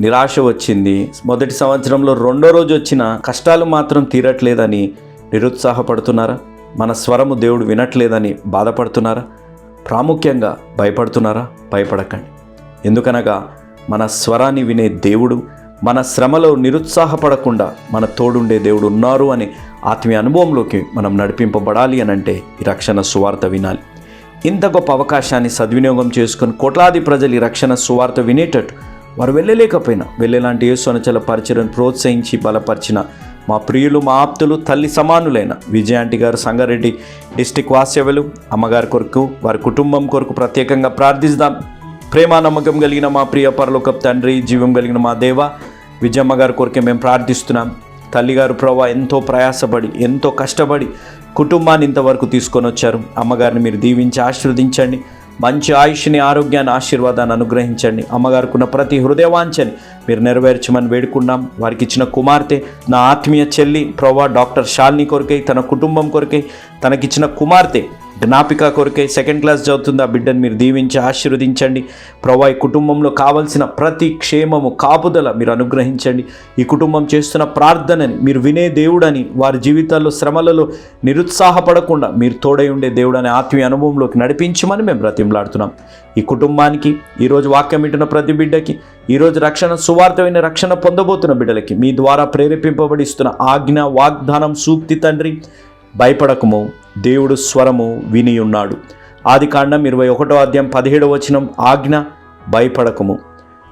నిరాశ వచ్చింది. మొదటి సంవత్సరంలో రెండో రోజు వచ్చిన కష్టాలు మాత్రం తీరట్లేదని నిరుత్సాహపడుతున్నారా? మన స్వరము దేవుడు వినట్లేదని బాధపడుతున్నారా? ప్రాముఖ్యంగా భయపడుతున్నారా? భయపడకండి. ఎందుకనగా మన స్వరాన్ని వినే దేవుడు మన శ్రమలో నిరుత్సాహపడకుండా మన తోడుండే దేవుడు ఉన్నారు అనే ఆత్మీయ అనుభవంలోకి మనం నడిపింపబడాలి అని అంటే ఈ రక్షణ సువార్త వినాలి. ఇంత గొప్ప అవకాశాన్ని సద్వినియోగం చేసుకొని కోట్లాది ప్రజలు ఈ రక్షణ సువార్త వినేటట్టు వారు వెళ్ళలేకపోయినా. వెళ్ళేలాంటి యేసునచల పరిచయను ప్రోత్సహించి బలపరిచిన మా ప్రియులు మా ఆప్తులు తల్లి సమానులైన విజయాంటి గారు సంగారెడ్డి డిస్టిక్ వాసేవలు అమ్మగారి కొరకు వారి కుటుంబం కొరకు ప్రత్యేకంగా ప్రార్థిస్తాం. ప్రేమ నమ్మకం కలిగిన మా ప్రియ పరలోకపు తండ్రి జీవం కలిగిన మా దేవ విజయమ్మ గారి కొరకే మేము ప్రార్థిస్తున్నాం. తల్లిగారు ప్రభా ఎంతో ప్రయాసపడి ఎంతో కష్టపడి కుటుంబాన్ని ఇంతవరకు తీసుకొని వచ్చారు. అమ్మగారిని మీరు దీవించి ఆశీర్వదించండి. మంచి ఆయుష్ని ఆరోగ్యాన్ని ఆశీర్వాదాన్ని అనుగ్రహించండి. అమ్మగారుకున్న ప్రతి హృదయవాంఛని మీరు నెరవేర్చమని వేడుకున్నాం వారికి ఇచ్చిన కుమార్తె నా ఆత్మీయ చెల్లి ప్రవా డాక్టర్ షాల్ని కొరకై తన కుటుంబం కొరకై తనకిచ్చిన కుమార్తె జ్ఞాపిక కొరకే సెకండ్ క్లాస్ చదువుతుంది ఆ బిడ్డను మీరు దీవించి ఆశీర్వదించండి. ప్రభా ఈ కుటుంబంలో కావలసిన ప్రతి క్షేమము కాపుదల మీరు అనుగ్రహించండి. ఈ కుటుంబం చేస్తున్న ప్రార్థనని మీరు వినే దేవుడని వారి జీవితాల్లో శ్రమలలో నిరుత్సాహపడకుండా మీరు తోడై ఉండే దేవుడని ఆత్మీయ అనుభవంలోకి నడిపించమని మేము బ్రతిమలాడుతున్నాం. ఈ కుటుంబానికి ఈరోజు వాక్యం వింటున్న ప్రతి బిడ్డకి ఈరోజు రక్షణ సువార్థమైన రక్షణ పొందబోతున్న బిడ్డలకి మీ ద్వారా ప్రేరేపింపబడిస్తున్న ఆజ్ఞ వాగ్దానం సూక్తి తండ్రి భయపడకము. దేవుడు స్వరము వినియున్నాడు. ఆది కాండం ఇరవై ఒకటో అధ్యాయం పదిహేడవ వచనం ఆజ్ఞ భయపడకము.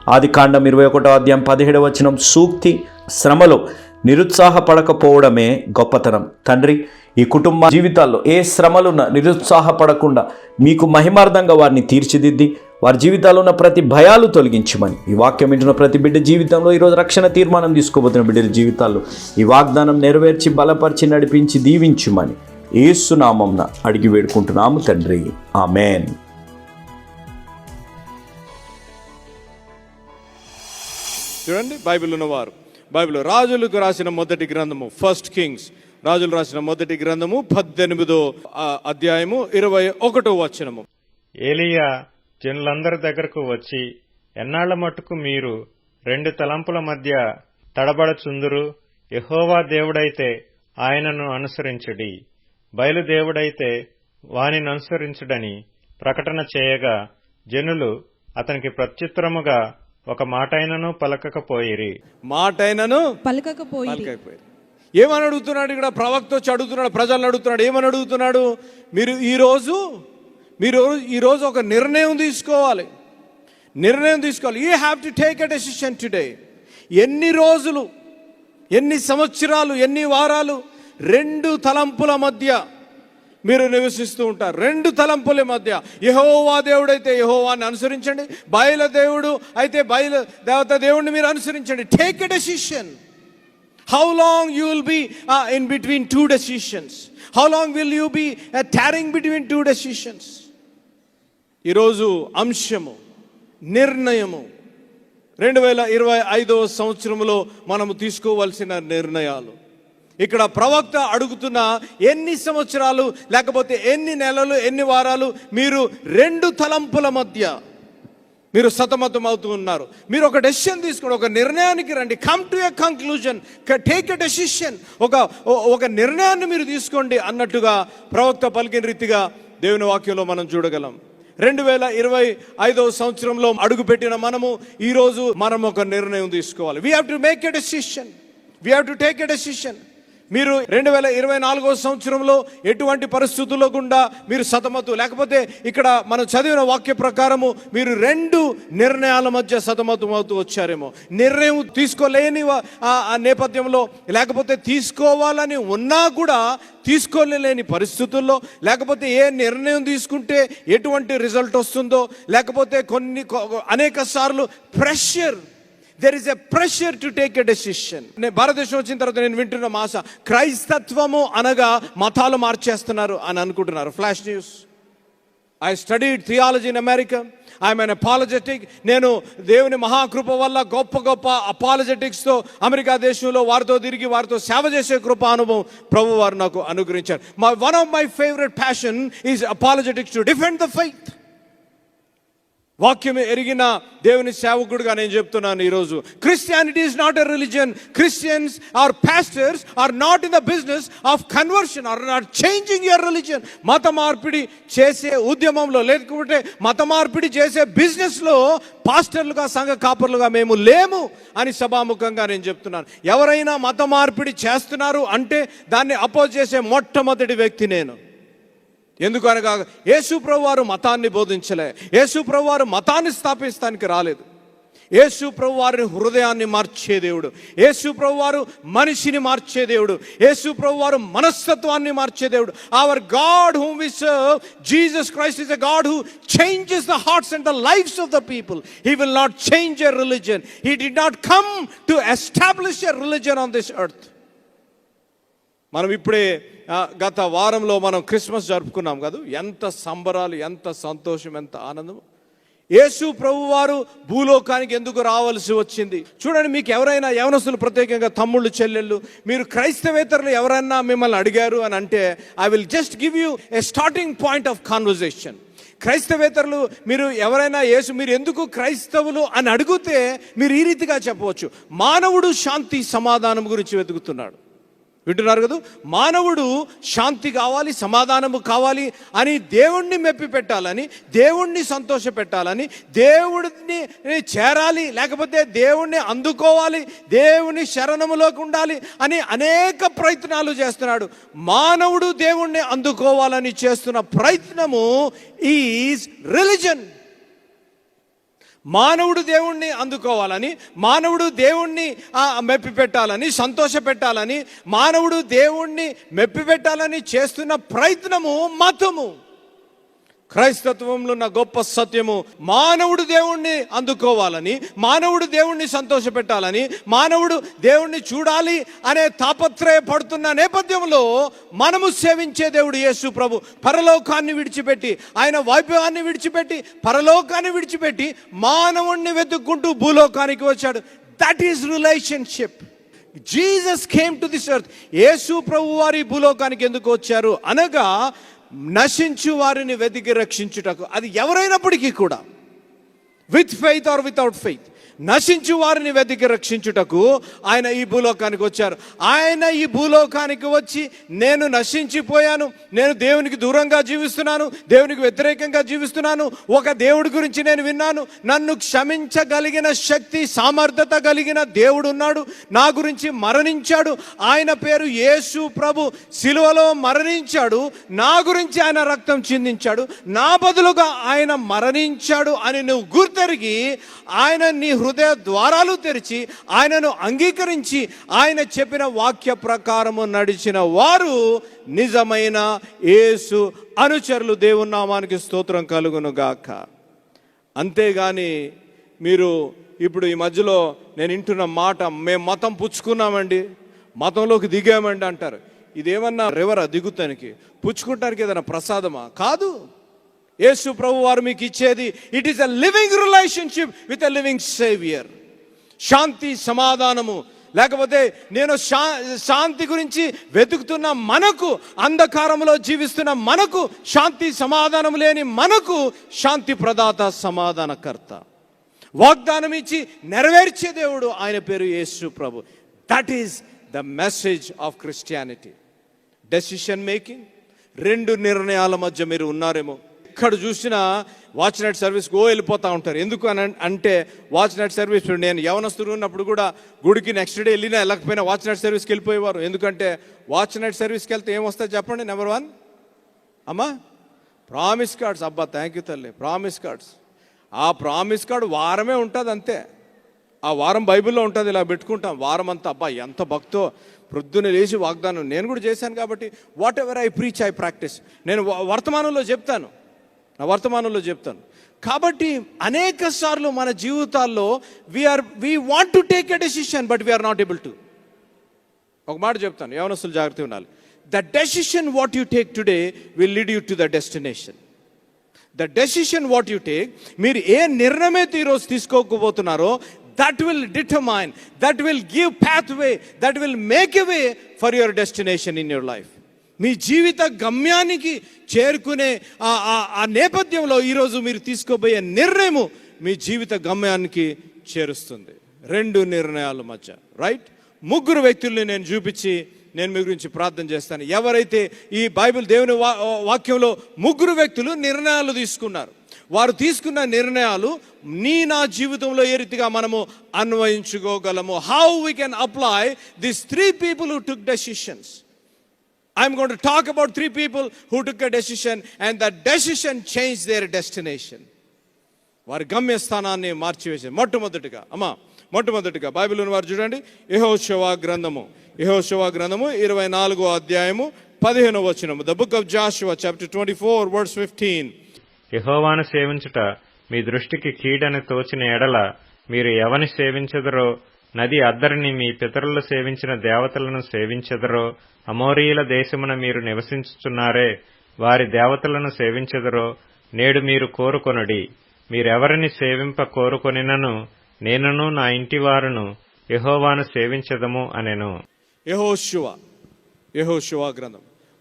ఆది కాండం ఇరవై ఒకటో అధ్యాయం పదిహేడవ వచనం సూక్తి శ్రమలో నిరుత్సాహపడకపోవడమే గొప్పతనం. తండ్రి ఈ కుటుంబ జీవితాల్లో ఏ శ్రమలున్న నిరుత్సాహపడకుండా మీకు మహిమార్థంగా వారిని తీర్చిదిద్ది వారి జీవితాల్లో ఉన్న ప్రతి భయాలు తొలగించమని. ఈ వాక్యం వింటున్న ప్రతి బిడ్డ జీవితంలో ఈరోజు రక్షణ తీర్మానం తీసుకోబోతున్న బిడ్డల జీవితాల్లో ఈ వాగ్దానం నెరవేర్చి బలపరిచి నడిపించి దీవించుమని. ఏసునామంన అడిగి వేడుకుంటున్నాము తండ్రి. ఆమెన్. చూడండి బైబిల్ ఉన్నవారు. బైబిల్ రాజులకు రాసిన మొదటి గ్రంథము ఫస్ట్ కింగ్స్ రాజులు రాసిన మొదటి గ్రంథము పద్దెనిమిదో అధ్యాయము ఇరవై ఒకటో వచనము. ఏలియా జనులందరి దగ్గరకు వచ్చి ఎన్నాళ్ళ మట్టుకు మీరు రెండు తలంపుల మధ్య తడబడచుందురు? యెహోవా దేవుడైతే ఆయనను అనుసరించుడి. బయలుదేవుడైతే వానిని అనుసరించుడని ప్రకటన చేయగా జనులు అతనికి ప్రత్యుత్తరముగా ఒక మాటైనను పలకకపోయిరి. మాటైనను పలకకపోయి ఏమని అడుగుతున్నాడు ఇక్కడ? ప్రవక్త వచ్చి అడుగుతున్నాడు ప్రజలను అడుగుతున్నాడు ఏమని అడుగుతున్నాడు? మీరు ఈరోజు మీరు ఈరోజు ఒక నిర్ణయం తీసుకోవాలి. నిర్ణయం తీసుకోవాలి. You have to take a decision today ఎన్ని రోజులు ఎన్ని సంవత్సరాలు ఎన్ని వారాలు రెండు తలంపుల మధ్య మీరు నివసిస్తూ ఉంటారు. రెండు తలంపుల మధ్య. యహోవా దేవుడైతే యహోవాని అనుసరించండి. బయల దేవుడు అయితే బయల దేవత దేవుడిని మీరు అనుసరించండి. Take a decision how long you will be in between two decisions how long will you be tarrying between two decisions ఈరోజు అంశము నిర్ణయము. రెండు వేల ఇరవై ఐదవ సంవత్సరంలో మనము తీసుకోవాల్సిన నిర్ణయాలు. ఇక్కడ ప్రవక్త అడుగుతున్న ఎన్ని సంవత్సరాలు లేకపోతే ఎన్ని నెలలు ఎన్ని వారాలు మీరు రెండు తలంపుల మధ్య మీరు సతమతం అవుతూ ఉన్నారు. మీరు ఒక డెసిషన్ తీసుకోండి ఒక నిర్ణయానికి రండి. Come to a conclusion take a decision ఒక ఒక నిర్ణయాన్ని మీరు తీసుకోండి అన్నట్టుగా ప్రవక్త పలికిన రీతిగా దేవుని వాక్యంలో మనం చూడగలం. రెండు వేల ఇరవై ఐదవ సంవత్సరంలో అడుగుపెట్టిన మనము ఈరోజు మనం ఒక నిర్ణయం తీసుకోవాలి. We have to make a decision we have to take a decision మీరు రెండు వేల ఇరవై నాలుగో సంవత్సరంలో ఎటువంటి పరిస్థితుల్లో గుండా మీరు సతమతు? లేకపోతే ఇక్కడ మనం చదివిన వాక్య ప్రకారము మీరు రెండు నిర్ణయాల మధ్య సతమతం అవుతూ వచ్చారేమో. నిర్ణయం తీసుకోలేని ఆ నేపథ్యంలో లేకపోతే తీసుకోవాలని ఉన్నా కూడా తీసుకోలేని పరిస్థితుల్లో లేకపోతే ఏ నిర్ణయం తీసుకుంటే ఎటువంటి రిజల్ట్ వస్తుందో లేకపోతే కొన్ని అనేక సార్లు pressure there is a pressure to take a decision నేను భారతదేశం వచ్చిన తర్వాత నేను వింటున్న మాస క్రైస్తత్వము అనగా మతాలు మార్చేస్తున్నారు అని అనుకుంటున్నారు. Flash news I studied theology in America I'm unapologetic నేను దేవుని మహాకృప వల్ల గొప్ప గొప్ప అపాలజెటిక్స్తో అమెరికా దేశంలో వారితో తిరిగి వారితో సేవ చేసే కృప అనుభవం ప్రభు వారు నాకు అనుగ్రహించారు. My one of my favourite passion is apologetics to defend the faith వాక్యం ఎరిగిన దేవుని సేవకుడుగా నేను చెప్తున్నాను ఈరోజు. Christianity is not a religion Christians are pastors are not in the business of conversion are not changing your religion మత మార్పిడి చేసే ఉద్యమంలో లేకపోతే మత మార్పిడి చేసే బిజినెస్లో పాస్టర్లుగా సంఘ కాపర్లుగా మేము లేము అని సభాముఖంగా నేను చెప్తున్నాను. ఎవరైనా మత మార్పిడి చేస్తున్నారు అంటే దాన్ని అపోజ్ చేసే మొట్టమొదటి వ్యక్తి నేను. ఎందుకనగా యేసు ప్రభువారు మతాన్ని బోధించలే. యేసు ప్రభువారు మతాన్ని స్థాపించడానికి రాలేదు. యేసు ప్రభు హృదయాన్ని మార్చే దేవుడు. యేసు వారు మనిషిని మార్చే దేవుడు. యేసు వారు మనస్తత్వాన్ని మార్చే దేవుడు. Our God whom we serve Jesus Christ is a God who changes the hearts and the lifes of the people he will not change a religion he did not come to establish a religion on this earth మనం ఇప్పుడే గత వారంలో మనం Christmas జరుపుకున్నాం కదా? ఎంత సంబరాలు ఎంత సంతోషం ఎంత ఆనందం. యేసు ప్రభు వారు భూలోకానికి ఎందుకు రావాల్సి వచ్చింది? చూడండి మీకు ఎవరైనా యవనస్తులు ప్రత్యేకంగా తమ్ముళ్ళు చెల్లెళ్ళు మీరు క్రైస్తవేతరులు ఎవరైనా మిమ్మల్ని అడిగారు అని అంటే I will just give you a starting point of conversation క్రైస్తవేతరులు మీరు ఎవరైనా యేసు మీరు ఎందుకు క్రైస్తవులు అని అడిగితే మీరు ఈ రీతిగా చెప్పవచ్చు. మానవుడు శాంతి సమాధానం గురించి వెతుకుతున్నాడు. వింటున్నారు కదా? మానవుడు శాంతి కావాలి సమాధానము కావాలి అని దేవుణ్ణి మెప్పి పెట్టాలని దేవుణ్ణి సంతోష పెట్టాలని దేవుడిని చేరాలి లేకపోతే దేవుణ్ణి అందుకోవాలి దేవుని శరణములోకి ఉండాలి అని అనేక ప్రయత్నాలు చేస్తున్నాడు. మానవుడు దేవుణ్ణి అందుకోవాలని చేస్తున్న ప్రయత్నము ఈజ్ రిలిజన్. మానవుడు దేవుణ్ణి అందుకోవాలని మానవుడు దేవుణ్ణి మెప్పి పెట్టాలని సంతోష పెట్టాలని మానవుడు దేవుణ్ణి మెప్పి పెట్టాలని చేస్తున్న ప్రయత్నము మతము. క్రైస్తత్వంలో ఉన్న గొప్ప సత్యము మానవుడు దేవుణ్ణి అందుకోవాలని మానవుడు దేవుణ్ణి సంతోషపెట్టాలని మానవుడు దేవుణ్ణి చూడాలి అనే తాపత్రయపడుతున్న నేపథ్యంలో మనము సేవించే దేవుడు యేసు ప్రభు. పరలోకాన్ని విడిచిపెట్టి ఆయన వైభవాన్ని విడిచిపెట్టి పరలోకాన్ని విడిచిపెట్టి మానవుణ్ణి వెతుక్కుంటూ భూలోకానికి వచ్చాడు. That is relationship Jesus came to this earth Yesu ప్రభు వారి భూలోకానికి ఎందుకు వచ్చారు? అనగా నశించు వారిని వెతికి రక్షించుటకు. అది ఎవరైనప్పటికీ కూడా. With faith or without faith నశించు వారిని వెతికి రక్షించుటకు ఆయన ఈ భూలోకానికి వచ్చారు. ఆయన ఈ భూలోకానికి వచ్చి నేను నశించిపోయాను నేను దేవునికి దూరంగా జీవిస్తున్నాను దేవునికి వ్యతిరేకంగా జీవిస్తున్నాను ఒక దేవుడి గురించి నేను విన్నాను. నన్ను క్షమించగలిగిన శక్తి సామర్థ్యత కలిగిన దేవుడు ఉన్నాడు నా గురించి మరణించాడు. ఆయన పేరు యేసు ప్రభు. సిలువలో మరణించాడు నా గురించి ఆయన రక్తం చిందించాడు. నా బదులుగా ఆయన మరణించాడు అని నువ్వు గుర్తెరిగి ఆయన నీ హృదయ ద్వారాలు తెరిచి ఆయనను అంగీకరించి ఆయన చెప్పిన వాక్య ప్రకారము నడిచిన వారు నిజమైన యేసు అనుచరులు దేవుని నామానికి స్తోత్రం కలుగును గాక అంతేగాని మీరు ఇప్పుడు ఈ మధ్యలో నేను వింటున్న మాట మేము మతం పుచ్చుకున్నామండి మతంలోకి దిగామండి అంటారు. ఇదేమన్నా రివరా దిగుతానికి? పుచ్చుకుంటానికి ఏదైనా ప్రసాదమా? కాదు. యేసు ప్రభు వారు మీకు ఇచ్చేది it is a living relationship with a living saviour శాంతి సమాధానము. లేకపోతే నేను శా శాంతి గురించి వెతుకుతున్న మనకు అంధకారంలో జీవిస్తున్న మనకు శాంతి సమాధానం లేని మనకు శాంతి ప్రదాత సమాధానకర్త. వాగ్దానం ఇచ్చి నెరవేర్చే దేవుడు ఆయన పేరు యేసు ప్రభు that is the message of Christianity decision making రెండు నిర్ణయాల మధ్య మీరు ఉన్నారేమో. ఎక్కడ చూసినా వాచ్ నైట్ సర్వీస్ గో వెళ్ళిపోతూ ఉంటారు. ఎందుకు అని అంటే వాచ్ నైట్ సర్వీస్ నేను యవనస్తుడు ఉన్నప్పుడు కూడా గుడికి నెక్స్ట్ డే వెళ్ళినా వెళ్ళకపోయినా వాచ్ నైట్ సర్వీస్కి వెళ్ళిపోయేవారు. ఎందుకంటే వాచ్ నైట్ సర్వీస్కి వెళ్తే ఏమొస్తాయి చెప్పండి నెంబర్ వన్ అమ్మా ప్రామిస్ కార్డ్స్ అబ్బా థ్యాంక్ యూ తల్లి ప్రామిస్ కార్డ్స్ ఆ ప్రామిస్ కార్డ్ వారమే ఉంటుంది అంతే. ఆ వారం బైబిల్లో ఉంటుంది ఇలా పెట్టుకుంటాం. వారం అంతా అబ్బా ఎంత భక్తో ప్రొద్దున లేచి వాగ్దానం. నేను కూడా చేశాను కాబట్టి whatever I preach I practice నేను వర్తమానంలో చెప్తాను. నా వర్తమానంలో చెప్తాను. కాబట్టి అనేక సార్లు మన జీవితాల్లో we're we want to take a decision but we're not able to ఒక మాట చెప్తాను యవనస్తులు జాగ్రత్త ఉండాలి. The decision what you take today will lead you to the destination the decision what you take మీరు ఏ నిర్ణయం అయితే ఈరోజు తీసుకోకపోతున్నారో that will determine that will give path way that will make a way for your destination in your life మీ జీవిత గమ్యానికి చేరుకునే ఆ- ఆ- నేపథ్యంలో ఈరోజు మీరు తీసుకోబోయే నిర్ణయము మీ జీవిత గమ్యానికి చేరుస్తుంది. రెండు నిర్ణయాల మధ్య రైట్ ముగ్గురు వ్యక్తుల్ని నేను చూపించి నేను మీ గురించి ప్రార్థన చేస్తాను. ఎవరైతే ఈ బైబిల్ దేవుని వా- వాక్యంలో ముగ్గురు వ్యక్తులు నిర్ణయాలు తీసుకున్నారు వారు తీసుకున్న నిర్ణయాలు నీ నా జీవితంలో ఏ రీతిగా మనము అన్వయించుకోగలము? How we can apply this three people who took decisions I'm gonna talk about three people who took a decision and the decision change their destination వారి గమ్యస్థానాన్ని మార్చివేశారు. మొట్టమొదటిగా అమ్మా మొట్టమొదటిగా బైబిల్ వారు చూడండి. యెహోషువ గ్రంథము. యెహోషువ గ్రంథము ఇరవై నాలుగో అధ్యాయము పదిహేను వచనము. The book of Joshua chapter twenty four words fifteen యహోవాను సేవించుట మీ దృష్టికి కీడని తోచిన ఎడల మీరు ఎవని సేవించదరో నది అద్దరిని మీ పితరులు సేవించిన దేవతలను సేవించెదరో అమోరీయుల దేశమున మీరు నివసించుచున్నారే వారి దేవతలను సేవించెదరో నేడు మీరు కోరుకొనుడి. మీరెవరిని సేవింప కోరుకొనినను నేనును నా ఇంటి వారును యహోవాను సేవించదము అనెను. యెహోషువ యెహోషువ గ్రంథం.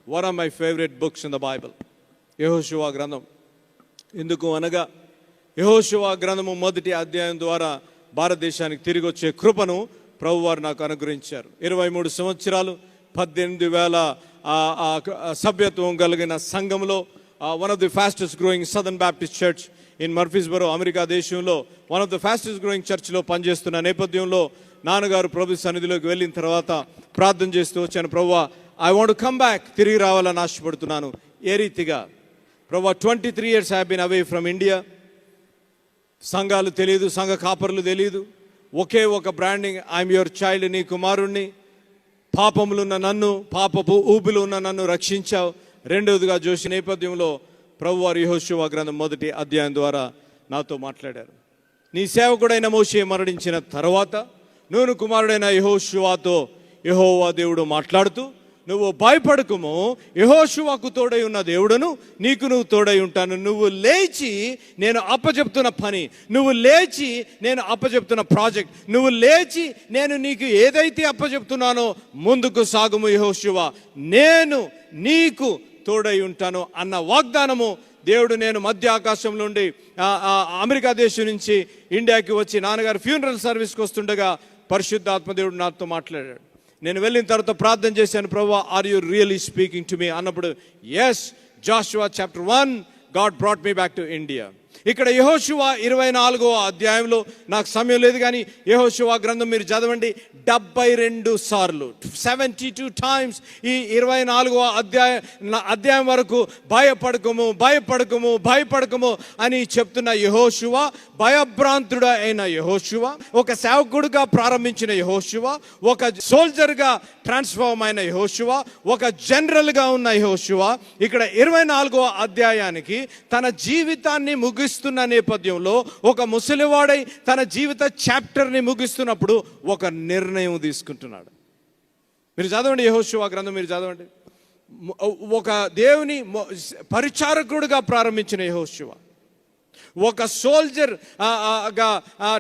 One of my favourite books in the Bible Yehoshuva గ్రంథం. ఎందుకు అనగా యెహోషువ గ్రంథము మొదటి అధ్యాయం ద్వారా భారతదేశానికి తిరిగి వచ్చే కృపను ప్రభువారు నాకు అనుగ్రహించారు. ఇరవై మూడు సంవత్సరాలు పద్దెనిమిది వేల సభ్యత్వం కలిగిన సంఘంలో one of the fastest growing Southern Baptist church in Murfreesboro America దేశంలో one of the fastest growing చర్చ్లో పనిచేస్తున్న నేపథ్యంలో నాన్నగారు ప్రభు సన్నిధిలోకి వెళ్ళిన తర్వాత ప్రార్థన చేస్తూ వచ్చాను ప్రవ్వా ఐ వాంట్ కమ్ బ్యాక్ తిరిగి రావాలని ఆశపడుతున్నాను. ఏ రీతిగా? ప్రవ్వా twenty three years have been away from India సంఘాలు తెలియదు సంఘ కాపర్లు తెలియదు ఒకే ఒక బ్రాండింగ్ ఐఎమ్ యువర్ చైల్డ్ నీ కుమారుణ్ణి. పాపములున్న నన్ను పాపపు ఊపిలు ఉన్న నన్ను రక్షించావు. రెండవదిగా జోషి నేపథ్యంలో ప్రభువారి యహోశివ గ్రంథం మొదటి అధ్యాయం ద్వారా నాతో మాట్లాడారు. నీ సేవకుడైన మోషే మరణించిన తర్వాత నూను కుమారుడైన యహోశివాతో యహోవా దేవుడు మాట్లాడుతూ నువ్వు భయపడకుము. యహోశువాకు తోడై ఉన్న దేవుడును నీకు నువ్వు తోడై ఉంటాను. నువ్వు లేచి నేను అప్పచెప్తున్న పని. నువ్వు లేచి నేను అప్పచెప్తున్న ప్రాజెక్ట్. నువ్వు లేచి నేను నీకు ఏదైతే అప్పచెప్తున్నానో ముందుకు సాగుము యెహోషువ. నేను నీకు తోడై ఉంటాను అన్న వాగ్దానము దేవుడు నేను మధ్య ఆకాశం నుండి అమెరికా దేశం నుంచి ఇండియాకి వచ్చి నాన్నగారు ఫ్యూనరల్ సర్వీస్కి వస్తుండగా పరిశుద్ధాత్మ దేవుడు నాతో మాట్లాడాడు. నేను వెళ్ళిన తర్వాత ప్రార్థన చేశాను ప్రభు are you really speaking to me అన్నప్పుడు yes Joshua chapter one God brought me back to India ఇక్కడ యహోశివ ఇరవై నాలుగో అధ్యాయంలో నాకు సమయం లేదు కానీ యహోశివ గ్రంథం మీరు చదవండి. డెబ్బై రెండు సార్లు సెవెంటీ టూ టైమ్స్ ఈ ఇరవై నాలుగో అధ్యాయ అధ్యాయం వరకు భయపడకము భయపడకము భయపడకము అని చెప్తున్న యహోశివ భయభ్రాంతుడు అయిన యహోశివ ఒక సేవకుడుగా ప్రారంభించిన యహోశివ ఒక సోల్జర్గా ట్రాన్స్ఫార్మ్ అయిన యహోశివ ఒక జనరల్గా ఉన్న యహోశివ ఇక్కడ ఇరవై నాలుగో అధ్యాయానికి తన జీవితాన్ని ముగిస్తున్న నేపథ్యంలో ఒక ముసలివాడై తన జీవిత చాప్టర్ని ముగిస్తున్నప్పుడు ఒక నిర్ణయం తీసుకుంటున్నాడు. మీరు చదవండి యహోశువ గ్రంథం మీరు చదవండి. ఒక దేవుని పరిచారకుడుగా ప్రారంభించిన యహోశివ ఒక సోల్జర్ ఆ, గా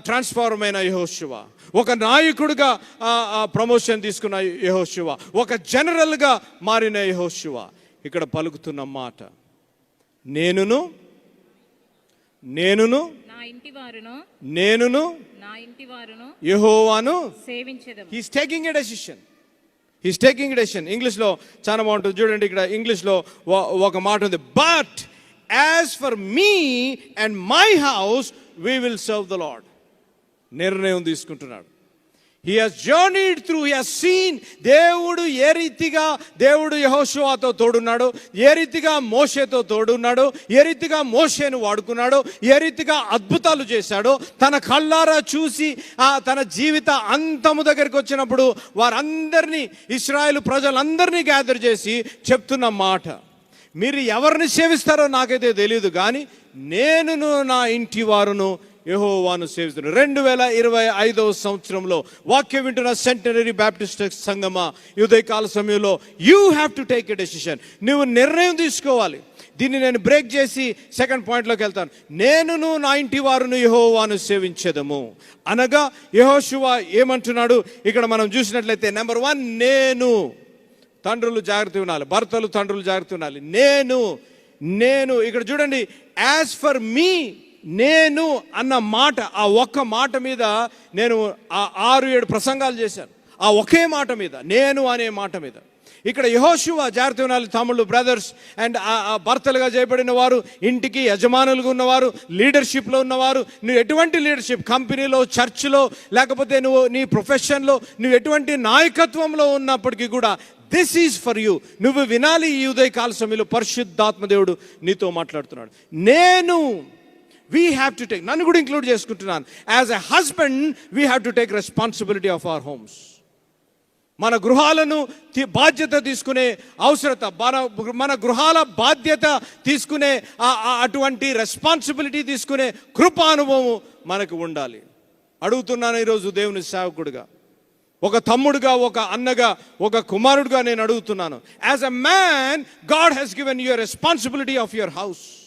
ట్రాన్స్ఫార్మ్ అయిన యహోశివ ఒక నాయకుడిగా ఆ, ప్రమోషన్ తీసుకున్న యహోశివ ఒక జనరల్గా మారిన యహోశివ ఇక్కడ పలుకుతున్న మాట. నేనును నేనును నా ఇంటి వారును నేనును నా ఇంటి వారును యహోవాను సేవించదము. He's taking a decision he's taking decision ఇంగ్లీష్లో చాలా బాగుంటుంది. చూడండి ఇక్కడ ఇంగ్లీష్లో ఒక మాట ఉంది. But as for me and my house we will serve the lord నిర్ణయం తీసుకుంటున్నాడు. He has journeyed through he seen దేవుడు ఏ రీతిగా దేవుడు యహోషువాతో తోడున్నాడు ఏ రీతిగా మోషేతో తోడున్నాడు ఏ రీతిగా మోషేను వాడుకున్నాడు ఏ రీతిగా అద్భుతాలు చేశాడో తన కళ్ళారా చూసి ఆ తన జీవిత అంతము దగ్గరికి వచ్చినప్పుడు వారందరినీ ఇస్రాయేల్ ప్రజలందరినీ గ్యాదర్ చేసి చెప్తున్న మాట. మీరు ఎవరిని సేవిస్తారో నాకైతే తెలియదు కానీ నేనును నా ఇంటి వారును యహోవాను సేవిస్తున్నాను రెండు వేల ఇరవై ఐదవ సంవత్సరంలో వాక్యం వింటున్న సెంటనరీ బ్యాప్టిస్ట్ సంగమా ఉదయకాల సమయంలో you have to take a decision నువ్వు నిర్ణయం తీసుకోవాలి. దీన్ని నేను బ్రేక్ చేసి సెకండ్ పాయింట్లోకి వెళ్తాను. నేనును నా ఇంటి వారును యహోవాను సేవించదము. అనగా యెహోషువ ఏమంటున్నాడు? ఇక్కడ మనం చూసినట్లయితే నెంబర్ వన్ నేను తండ్రులు జాగ్రత్త ఉండాలి. భర్తలు తండ్రులు జాగ్రత్త ఉండాలి. నేను నేను ఇక్కడ చూడండి యాజ్ ఫర్ మీ నేను అన్న మాట ఆ ఒక్క మాట మీద నేను ఆ ఆరు ఏడు ప్రసంగాలు చేశాను. ఆ ఒకే మాట మీద నేను అనే మాట మీద. ఇక్కడ యహోశివ జాగ్రత్త వినాలి తమ్ముళ్ళు బ్రదర్స్ అండ్ ఆ భర్తలుగా చేయబడిన వారు ఇంటికి యజమానులుగా ఉన్నవారు లీడర్షిప్లో ఉన్నవారు నువ్వు ఎటువంటి లీడర్షిప్? కంపెనీలో చర్చ్లో లేకపోతే నువ్వు నీ ప్రొఫెషన్లో నువ్వు ఎటువంటి నాయకత్వంలో ఉన్నప్పటికీ కూడా దిస్ ఈజ్ ఫర్ యూ నువ్వు వినాలి ఈ ఉదయ కాల సమయంలో పరిశుద్ధాత్మదేవుడు నీతో మాట్లాడుతున్నాడు. నేను వీ హ్యావ్ టు టేక్ నన్ను కూడా ఇంక్లూడ్ చేసుకుంటున్నాను. As a husband we have to take responsibility of our homes మన గృహాలను బాధ్యత తీసుకునే అవసరత మన మన గృహాల బాధ్యత తీసుకునే ఆ- అటువంటి రెస్పాన్సిబిలిటీ తీసుకునే కృపానుభవం మనకు ఉండాలి. అడుగుతున్నాను ఈరోజు దేవుని సేవకుడుగా. ఒక తమ్ముడుగా ఒక అన్నగా ఒక కుమారుడుగా నేను అడుగుతున్నాను. As a man God has given your responsibility of your house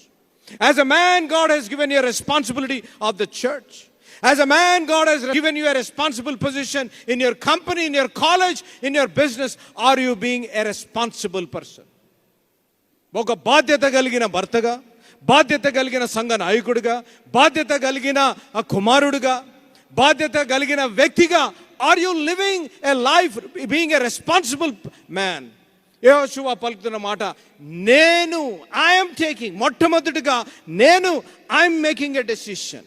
As a man God has given your responsibility of the church As a man, God has given you a responsible position in your company, in your college, in your business. Are you being a responsible person? ఒక బాధ్యత కలిగిన భర్తగా బాధ్యత కలిగిన సంఘ నాయకుడిగా బాధ్యత కలిగిన ఆ కుమారుడిగా బాధ్యత కలిగిన వ్యక్తిగా are you living a life being a responsible man Yoshuva పలుకుతున్న మాట నేను ఐఎమ్ టేకింగ్ మొట్టమొదటిగా నేను ఐఎమ్ మేకింగ్ ఎ డెసిషన్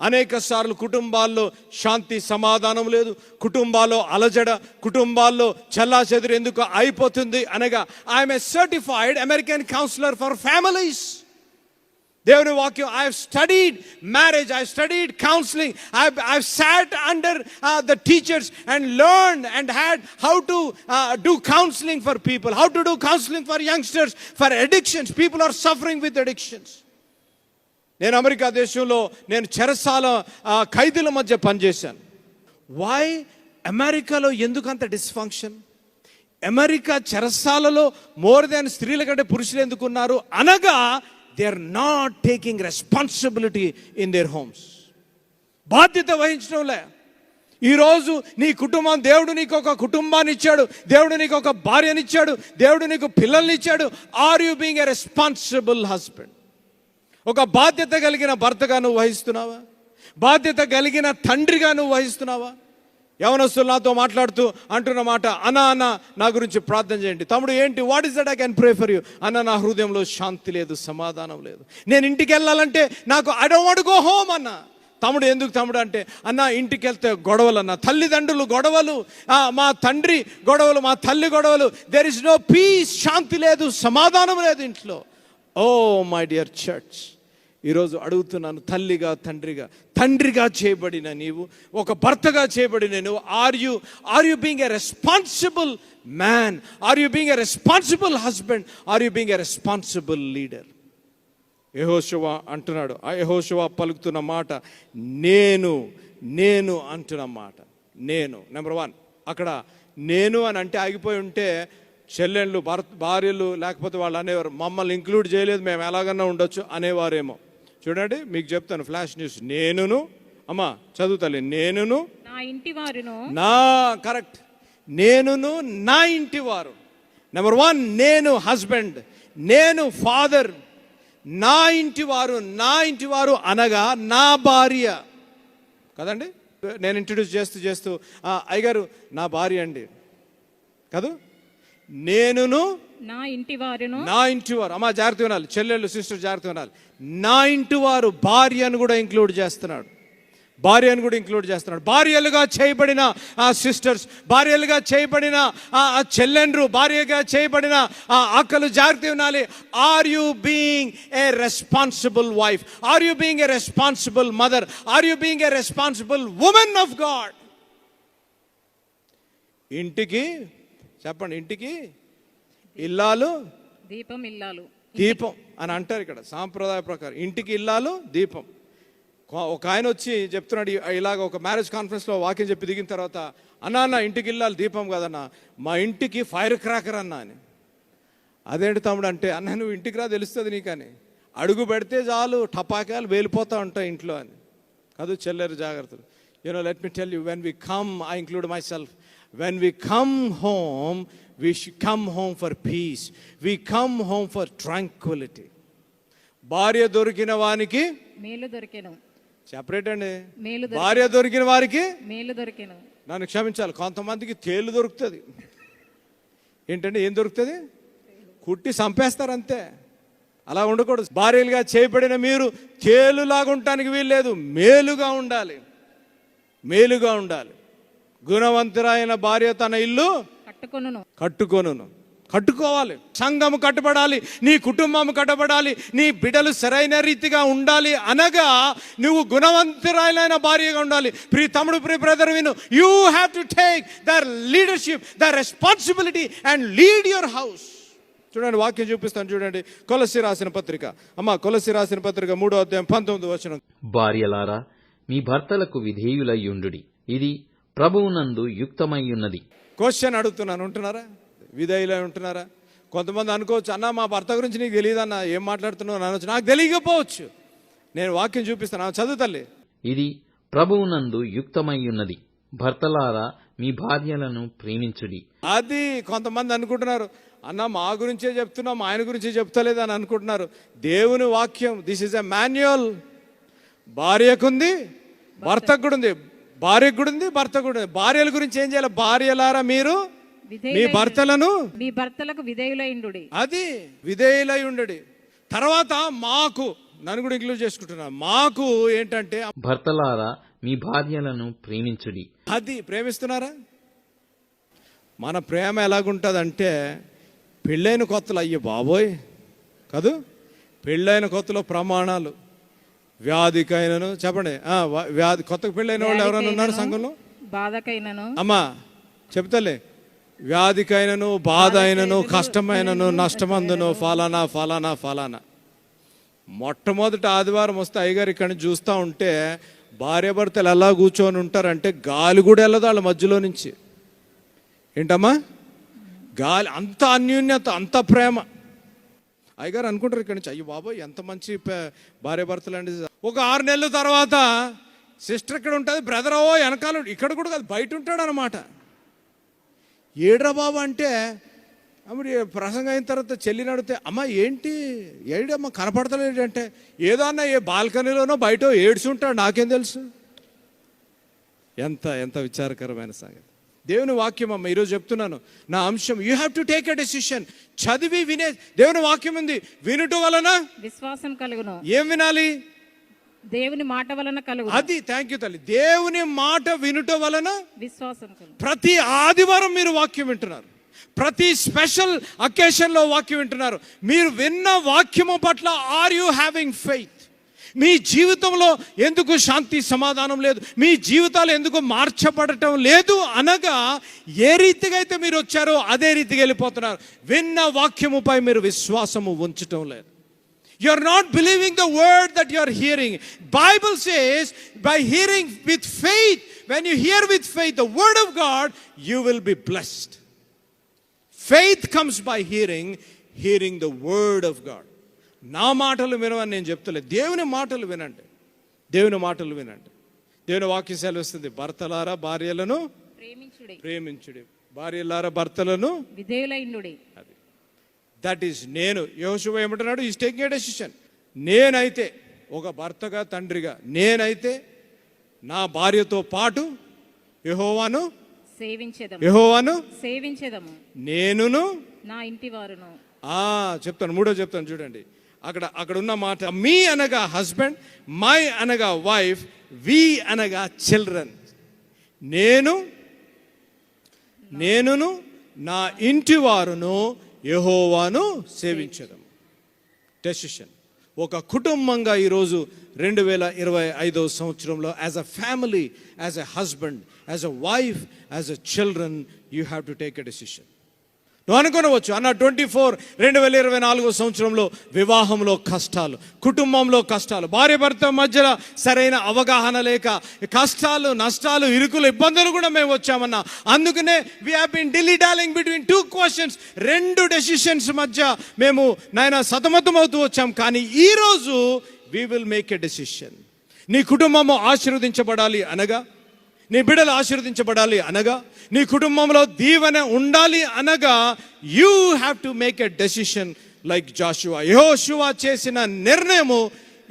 అనేక సార్లు కుటుంబాల్లో శాంతి సమాధానం లేదు కుటుంబాల్లో అలజడ కుటుంబాల్లో చల్లా చెదురు ఎందుకు అయిపోతుంది అనగా I'm a certified American counsellor for families దేవుని వాక్యం I studied marriage I studied counselling I I sat under the teachers and learn and had how to do counselling for people how to do counselling for youngsters for addictions people are suffering with addictions నేను America దేశంలో నేను చెరసాల ఖైదీల మధ్య పనిచేశాను. Why అమెరికాలో ఎందుకంత dysfunction America చెరసాలలో మోర్ దాన్ స్త్రీల కంటే పురుషులు ఎందుకున్నారు? అనగా they are not taking responsibility in their homes బాధ్యత వహించడంలే. ఈరోజు నీ కుటుంబం దేవుడు నీకు ఒక కుటుంబాన్ని ఇచ్చాడు దేవుడు నీకు ఒక భార్యనిచ్చాడు దేవుడు నీకు పిల్లల్ని ఇచ్చాడు. Are you being a responsible husband ఒక బాధ్యత కలిగిన భర్తగా నువ్వు వహిస్తున్నావా? బాధ్యత కలిగిన తండ్రిగా నువ్వు వహిస్తున్నావా? యవనస్తులు నాతో మాట్లాడుతూ అంటున్న మాట అన్న అన్న నా గురించి ప్రార్థన చేయండి. తమ్ముడు ఏంటి? What is that I can pray for you అన్న నా హృదయంలో శాంతి లేదు సమాధానం లేదు. నేను ఇంటికి వెళ్ళాలంటే నాకు I don't want go home అన్న. తమ్ముడు ఎందుకు తమ్ముడు? అంటే అన్న ఇంటికి వెళ్తే గొడవలు అన్న తల్లిదండ్రులు గొడవలు మా తండ్రి గొడవలు మా తల్లి గొడవలు. దెర్ ఇస్ నో పీస్ శాంతి లేదు సమాధానం లేదు ఇంట్లో. ఓ మై డియర్ చర్చ్ ఈరోజు అడుగుతున్నాను తల్లిగా తండ్రిగా. తండ్రిగా చేయబడిన నీవు ఒక భర్తగా చేయబడిన నువ్వు are you are you being a responsible man are you being a responsible husband are you being a responsible leader Yehoshuva అంటున్నాడు. ఆ యహోశువ పలుకుతున్న మాట నేను నేను అంటున్న మాట. నేను నెంబర్ వన్ అక్కడ నేను అని అంటే ఆగిపోయి ఉంటే చెల్లెళ్ళు భర్త భార్యలు లేకపోతే వాళ్ళు అనేవారు మమ్మల్ని ఇంక్లూడ్ చేయలేదు మేము ఎలాగన్నా ఉండొచ్చు అనేవారేమో. చూడండి మీకు చెప్తాను ఫ్లాష్ న్యూస్. నేనును అమ్మా చదువుతలే నేనును నా ఇంటి వారును. నా కరెక్ట్. నేనును నా ఇంటి వారు. నెంబర్ వన్ నేను హస్బెండ్. నేను ఫాదర్. నా ఇంటి వారు నా ఇంటి వారు అనగా నా భార్య. కదండి? నేను ఇంట్రడ్యూస్ చేస్తూ చేస్తూ "ఆ, అయ్యగారు నా భార్య అండి. కదూ? నేనును నా ఇంటి వారును నా ఇంటి వారు అమ్మా జాగ్రత్త వినాలి. చెల్లెళ్ళు సిస్టర్ జాగ్రత్త వినాలి. నా ఇంటి వారు భార్యను కూడా ఇంక్లూడ్ చేస్తున్నాడు. భార్యను కూడా ఇంక్లూడ్ చేస్తున్నాడు. భార్యలుగా చేయబడిన ఆ సిస్టర్స్ భార్యలుగా చేయబడిన ఆ చెల్లెండ్రు భార్యగా చేయబడిన ఆ అక్కలు జాగ్రత్త వినాలి. Are you being a responsible wife are you being a responsible mother are you being a responsible women of God ఇంటికి చెప్పండి ఇంటికి ఇల్లాలు? దీపం ఇల్లాలు. దీపం అని అంటారు ఇక్కడ సాంప్రదాయ ప్రకారం. ఇంటికి ఇల్లాలు దీపం. ఒక ఆయన వచ్చి చెప్తున్నాడు ఇలాగ ఒక మ్యారేజ్ కాన్ఫరెన్స్లో వాక్యం చెప్పి దిగిన తర్వాత అన్నా అన్న ఇంటికి ఇల్లాలు దీపం కదన్నా మా ఇంటికి ఫైర్ క్రాకర్ అన్నా అని. అదేంటి తమ్ముడు అంటే అన్న నువ్వు ఇంటికి రా తెలుస్తుంది నీకని. అడుగు పెడితే చాలు టపాకాయలు వేలిపోతూ ఉంటాయి ఇంట్లో అని. కాదు చెల్లెరు జాగ్రత్తలు. You know let me tell you when we come I include myself when we come home we come home for peace we come home for tranquillity భార్య దొరికిన వానికి మేలు దొరికెను. సెపరేట్ అండి. మేలు దొరి- భార్య దొరికిన వారికి మేలు దొరికెను. నన్ను క్షమించాలి. కొంతమందికి తేలు దొరుకుతుంది. ఏంటంటే ఏం దొరుకుతుంది? కుట్టి చంపేస్తారు అంతే అలా ఉండకూడదు. భార్యలుగా చేయబడిన మీరు తేలులాగా ఉండటానికి వీల్లేదు. మేలుగా ఉండాలి. మేలుగా ఉండాలి. గుణవంతురాయన భార్య తన ఇల్లు కట్టుకొనును. కట్టుకొనును. కట్టుకోవాలి. సంఘము కట్టబడాలి. నీ కుటుంబం కట్టబడాలి. నీ బిడ్డలు సరైన రీతిగా ఉండాలి అనగా నువ్వు గుణవంతురాలైన భార్యగా ఉండాలి. ప్రీ తమ్ముడు ప్రీ బ్రదర్ విను. You have to take the leadership the responsibility and lead your house చూడండి వాక్యం చూపిస్తాను చూడండి. కొలసి రాసిన పత్రిక. అమ్మ కొలసి రాసిన పత్రిక మూడో అధ్యాయం పంతొమ్మిది వచనం. భార్యలారా మీ భర్తలకు విధేయులయ్యుండుడి. ఇది ప్రభువునందు యుక్తమయ్యున్నది. క్వశ్చన్ అడుగుతున్నాను ఉంటున్నారా? విధేయులై ఉంటున్నారా? కొంతమంది అనుకోవచ్చు అన్న మా భర్త గురించి నీకు తెలియదు అన్న ఏం మాట్లాడుతున్నావు? అని అనొచ్చు. నాకు తెలియకపోవచ్చు. నేను వాక్యం చూపిస్తాను. ఆమె చదువు తల్లి. ఇది ప్రభువునందు యుక్తమయ్యున్నది భర్తలారా మీ భార్యలను ప్రేమించుడి. అది కొంతమంది అనుకుంటున్నారు. అన్న మా గురించే చెప్తున్నా మా ఆయన గురించే చెప్తలేదు అని అనుకుంటున్నారు. దేవుని వాక్యం దిస్ ఇస్ ఎ మాన్యువల్ భార్యకుంది భర్తకు కూడా ఉంది భార్యకు కూడా ఉంది భర్త కూడా. ఉంది భార్యల గురించి ఏం చేయాలి? భార్యలారా మీరు? మీ భర్తలను? మీ భర్తలకు విధేయులైండుడి అది విధేయులై ఉండడి. తర్వాత మాకు నన్ను కూడా ఇంక్లూడ్ చేసుకుంటున్నా మాకు ఏంటంటే భర్తలారా మీ భార్యలను ప్రేమించుడి. అది ప్రేమిస్తున్నారా? మన ప్రేమ ఎలాగుంటుందంటే పెళ్ళైన కొత్తలు అయ్యే బాబోయ్ కాదు? పెళ్ళైన కొత్తలో ప్రమాణాలు. వ్యాధికైనను చెప్పండి. వ్యాధి కొత్తగా పెళ్ళైన వాళ్ళు ఎవరైనా ఉన్నారు సంఘంలో? బాధకైనను. అమ్మా చెప్తలే వ్యాధికైనను బాధ అయినను కష్టమైనను నష్టమందును ఫలానా ఫలానా ఫలానా. మొట్టమొదటి ఆదివారం వస్తే అయ్యగారు ఇక్కడ చూస్తూ ఉంటే భార్య భర్తలు ఎలా కూర్చొని ఉంటారంటే గాలి కూడా వెళ్ళదు వాళ్ళ మధ్యలో నుంచి. ఏంటమ్మా? గాలి అంత అన్యోన్యత అంత ప్రేమ. అయ్యగారు అనుకుంటారు ఇక్కడ నుంచి అయ్యో బాబోయ్ ఎంత మంచి భార్య భర్తలు అండి. ఒక ఆరు నెలల తర్వాత సిస్టర్ ఇక్కడ ఉంటుంది బ్రదర్ ఓ వెనకాల ఇక్కడ కూడా కాదు బయట ఉంటాడు అనమాట ఏడ్రా బాబు అంటే అప్పుడు ప్రసంగం అయిన తర్వాత చెల్లిని అడిగితే అమ్మ ఏంటి? ఏడమ్మ కనపడతలేడు అంటే ఏదో అన్న ఏ బాల్కనీలోనో బయట ఏడ్చుంటాడు నాకేం తెలుసు? ఎంత ఎంత విచారకరమైన సంగతి. దేవుని వాక్యం అమ్మ ఈరోజు చెప్తున్నాను. నా అంశం you have to take a decision చదివి వినే దేవుని వాక్యం ఉంది. వినుట వలన విశ్వాసం కలుగును. ఏం వినాలి? దేవుని మాట వలన కలుగు అది థ్యాంక్ యూ తల్లి. దేవుని మాట వినుట వలన విశ్వాసం కలుగు ప్రతి ఆదివారం మీరు వాక్యం వింటున్నారు. ప్రతి స్పెషల్ అకేషన్లో వాక్యం వింటున్నారు. మీరు విన్న వాక్యము పట్ల ఆర్ యు హ్యావింగ్ ఫెయిత్? మీ జీవితంలో ఎందుకు శాంతి సమాధానం లేదు? మీ జీవితాలు ఎందుకు మార్చబడటం లేదు అనగా ఏ రీతిగా అయితే మీరు వచ్చారో అదే రీతికి వెళ్ళిపోతున్నారు. విన్న వాక్యముపై మీరు విశ్వాసము ఉంచటం లేదు. You are not believing the word that you are hearing Bible says by hearing with faith when you hear with faith the word of God you will be blessed faith comes by hearing hearing the word of God నా మాటలు వినవని నేను చెప్తలేదు. దేవుని మాటలు వినండి. దేవుని మాటలు వినండి. దేవుని వాక్య సెలవిస్తుంది భర్తలారా భార్యలను ప్రేమించుడి. ప్రేమించుడి. భార్యలారా భర్తలను విధేయులైండుడి. అది. దట్ ఈస్ నేను యోశువ ఏమంటున్నాడు? ఈస్ టేకింగ్ ఏ డెసిషన్ నేనైతే ఒక భర్తగా తండ్రిగా నేనైతే నా భార్యతో పాటు యెహోవాను సేవించేదము. యెహోవాను సేవించేదము. నేనును నా ఇంటి వారును ఆ చెప్తాను. మూడో చెప్తాను చూడండి. అక్కడ అక్కడ ఉన్న మాట మీ అనగా హస్బెండ్ మై అనగా వైఫ్ వి అనగా చిల్డ్రన్ నేను నేనును నా ఇంటి వారును యహోవాను సేవించడం. డెసిషన్ ఒక కుటుంబంగా ఈరోజు రెండు వేల ఇరవై ఐదో సంవత్సరంలో as a family as a husband as a wife as a children you have to take a decision నువ్వు అనుకునవచ్చు. అన్న ట్వంటీ ఫోర్ రెండు వేల ఇరవై నాలుగో సంవత్సరంలో వివాహంలో కష్టాలు కుటుంబంలో కష్టాలు భార్య భర్త మధ్యలో సరైన అవగాహన లేక కష్టాలు నష్టాలు ఇరుకులు ఇబ్బందులు కూడా మేము వచ్చామన్నా. అందుకనే we been dilly dallying between two questions రెండు డెసిషన్స్ మధ్య మేము నాయన సతమతం అవుతూ వచ్చాం. కానీ ఈరోజు we will make a decision నీ కుటుంబము ఆశీర్వదించబడాలి అనగా నీ బిడ్డలు ఆశీర్వదించబడాలి అనగా నీ కుటుంబంలో దీవెన ఉండాలి అనగా you have to make a decision like Joshua Yehoshua చేసిన నిర్ణయము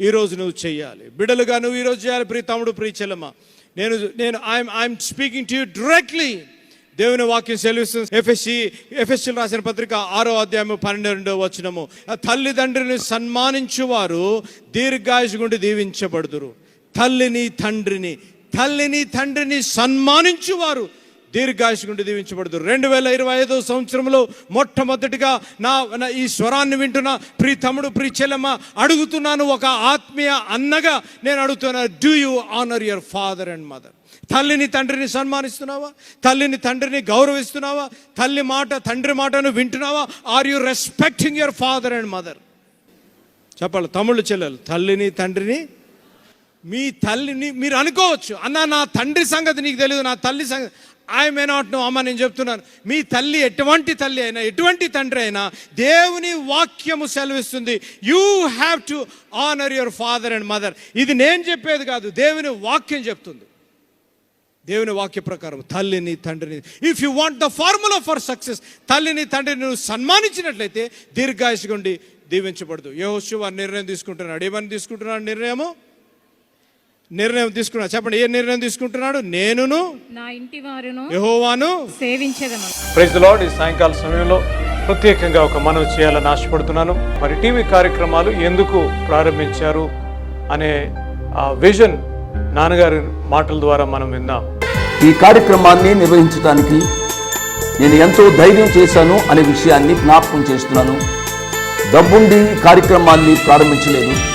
ఈరోజు నువ్వు చేయాలి. బిడ్డలుగా నువ్వు ఈరోజు చేయాలి ప్రీ తమ్ముడు ప్రీ చెల్లమ్మ. నేను నేను I'm I'm speaking to you directly దేవుని వాక్యం సెలవిస్తుంది. ఎఫ్ఎస్సి ఎఫ్ఎస్సీలు రాసిన పత్రిక ఆరో అధ్యాయం పన్నెండో వచనము. తల్లిదండ్రిని సన్మానించువారు దీర్ఘాయుషుగుండి దీవించబడుదురు. తల్లిని తండ్రిని తల్లిని తండ్రిని సన్మానించువారు. దీర్ఘాయుషుకుంటూ దీవించబడదు. రెండు వేల ఇరవై ఐదో సంవత్సరంలో మొట్టమొదటిగా నా నా ఈ స్వరాన్ని వింటున్న ప్రీ తమ్ముడు ప్రీ చెల్లెమ్మ అడుగుతున్నాను ఒక ఆత్మీయ అన్నగా నేను అడుగుతున్నాను do you honour your father and mother తల్లిని తండ్రిని సన్మానిస్తున్నావా? తల్లిని తండ్రిని గౌరవిస్తున్నావా? తల్లి మాట తండ్రి మాటను వింటున్నావా? Are you respecting your father and mother చెప్పాలి తమ్ముళ్ళు చెల్లెలు తల్లిని తండ్రిని మీ తల్లిని మీరు అనుకోవచ్చు అన్న నా తండ్రి సంగతి నీకు తెలియదు నా తల్లి సంగతి ఐ మే నాట్ నో అమ్మ నేను చెప్తున్నాను. మీ తల్లి ఎటువంటి తల్లి అయినా ఎటువంటి తండ్రి అయినా దేవుని వాక్యము సెలవిస్తుంది. You have to honour your father and mother ఇది నేను చెప్పేది కాదు దేవుని వాక్యం చెప్తుంది. దేవుని వాక్య ప్రకారం తల్లిని తండ్రిని. If you want the formula for success తల్లిని తండ్రిని నువ్వు సన్మానించినట్లయితే దీర్ఘాయుషుగుండి దీవించబడదు. యహోశివ నిర్ణయం తీసుకుంటున్నాడు. ఏమని తీసుకుంటున్నాడు నిర్ణయము? నిర్ణయం తీసుకున్నాడు. చెప్పండి ఏ నిర్ణయం తీసుకుంటున్నాడు? నేనును నా ఇంటి వారును యహోవాను సేవించదము ప్రైజ్ లార్డ్ ఈ సాయంకాల సమయంలో ప్రత్యేకంగా ఒక మనవి చేయాలని ఆశపడుతున్నాను. మరి టీవీ కార్యక్రమాలు ఎందుకు ప్రారంభించారు అనే ఆ విజన్ నాన్నగారి మాటల ద్వారా మనం విందాం. ఈ కార్యక్రమాన్ని నిర్వహించడానికి నేను ఎంతో ధైర్యం చేశాను అనే విషయాన్ని జ్ఞాపకం చేస్తున్నాను. డబ్బుండి కార్యక్రమాన్ని ప్రారంభించలేదు.